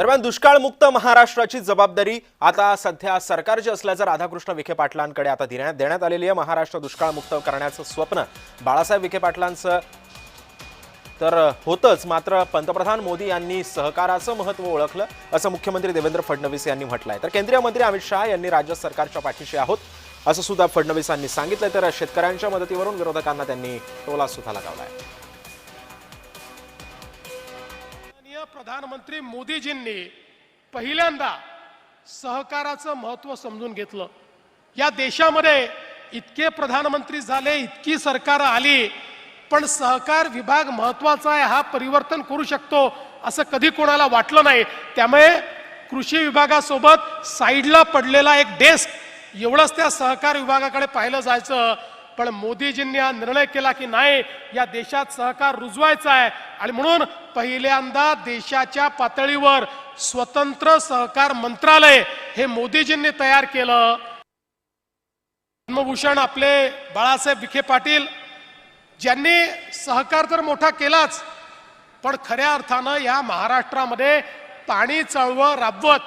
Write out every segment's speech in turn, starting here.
दरम्यान दुष्काळमुक्त महाराष्ट्राची जबाबदारी आता सध्या सरकारची असल्याचं राधाकृष्ण विखे पाटलांकडे आता देण्यात देण्यात आलेली आहे. महाराष्ट्र दुष्काळमुक्त करण्याचं स्वप्न बाळासाहेब विखे पाटलांचं तर होतंच मात्र पंतप्रधान मोदी यांनी सहकाराचं महत्त्व ओळखलं असं मुख्यमंत्री देवेंद्र फडणवीस यांनी म्हटलंय. तर केंद्रीय मंत्री अमित शहा यांनी राज्य सरकारच्या पाठीशी आहोत असं सुद्धा फडणवीसांनी सांगितलंय. तर शेतकऱ्यांच्या मदतीवरून विरोधकांना त्यांनी टोला सुद्धा लगावलाय. आहे प्रधानमंत्री मोदीजींनी पहिल्यांदा सहकाराचं महत्त्व समजून घेतलं. या देशामध्ये इतके प्रधानमंत्री झाले इतकी सरकार आली पण सहकार विभाग महत्त्वाचा आहे हा परिवर्तन करू शकतो असं कधी कोणाला वाटलं नाही. त्यामुळे कृषी विभागासोबत साईडला पडलेला एक डेस्क एवढंच त्या सहकार विभागाकडे पाहिलं जायचं. पण मोदीजींनी हा निर्णय केला की नाही या देशात सहकार रुजवायचा आहे. आणि म्हणून पहिल्यांदा देशाच्या पातळीवर स्वतंत्र सहकार मंत्रालय हे मोदीजींनी तयार केलं. पद्मभूषण आपले बाळासाहेब विखे पाटील ज्यांनी सहकार तर मोठा केलाच पण खऱ्या अर्थानं या महाराष्ट्रामध्ये पाणी चळवळ राबवत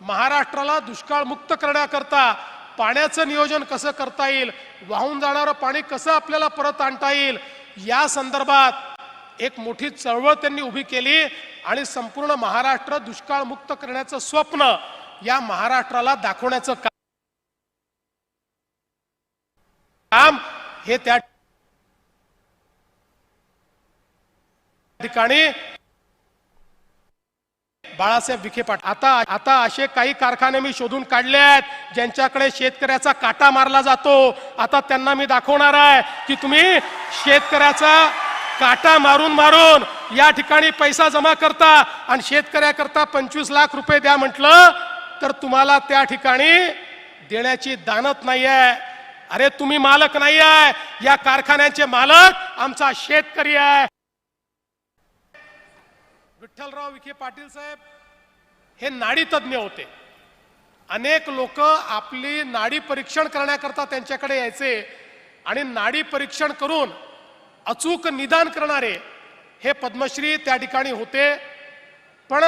महाराष्ट्राला दुष्काळमुक्त करण्याकरता पाण्याचं नियोजन कसं करता येईल? वाहून जाणारं पाणी कसं आपल्याला परत आणता येईल? या संदर्भात एक मोठी चळवळ त्यांनी उभी केली आणि संपूर्ण महाराष्ट्र दुष्काळमुक्त करण्याचं स्वप्न या महाराष्ट्राला दाखवण्याचं काम काम हे त्या ठिकाणी बाळासाहेब विखे पाटील आता आता असे काही कारखाने मी शोधून काढले आहेत ज्यांच्याकडे शेतकऱ्याचा काटा मारला जातो. आता त्यांना मी दाखवणार आहे की तुम्ही शेतकऱ्याचा काटा मारून मारून या ठिकाणी पैसा जमा करता आणि शेतकऱ्याकरता पंचवीस लाख रुपये द्या म्हटलं तर तुम्हाला त्या ठिकाणी देण्याची दानत नाही आहे अरे तुम्ही मालक नाही आहे या कारखान्याचे मालक आमचा शेतकरी आहे. विठ्ठलराव विखे पाटील साहेब हे नाडीतज्ञ होते. अनेक लोक आपली नाडी परीक्षण करण्याकरता त्यांच्याकडे यायचे आणि नाडी परीक्षण करून अचूक निदान करणारे हे पद्मश्री त्या ठिकाणी होते. पण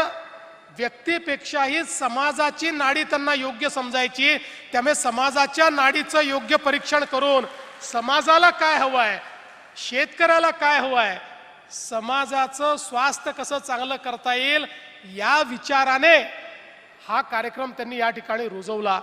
व्यक्तीपेक्षाही समाजाची नाडी त्यांना योग्य समजायची त्यामुळे समाजाच्या नाडीचं योग्य परीक्षण करून समाजाला काय हवं आहे शेतकऱ्याला काय हवं आहे समाजाचं स्वास्थ्य कसं चांगलं करता येईल या विचाराने हा कार्यक्रम त्यांनी या ठिकाणी रुजवला.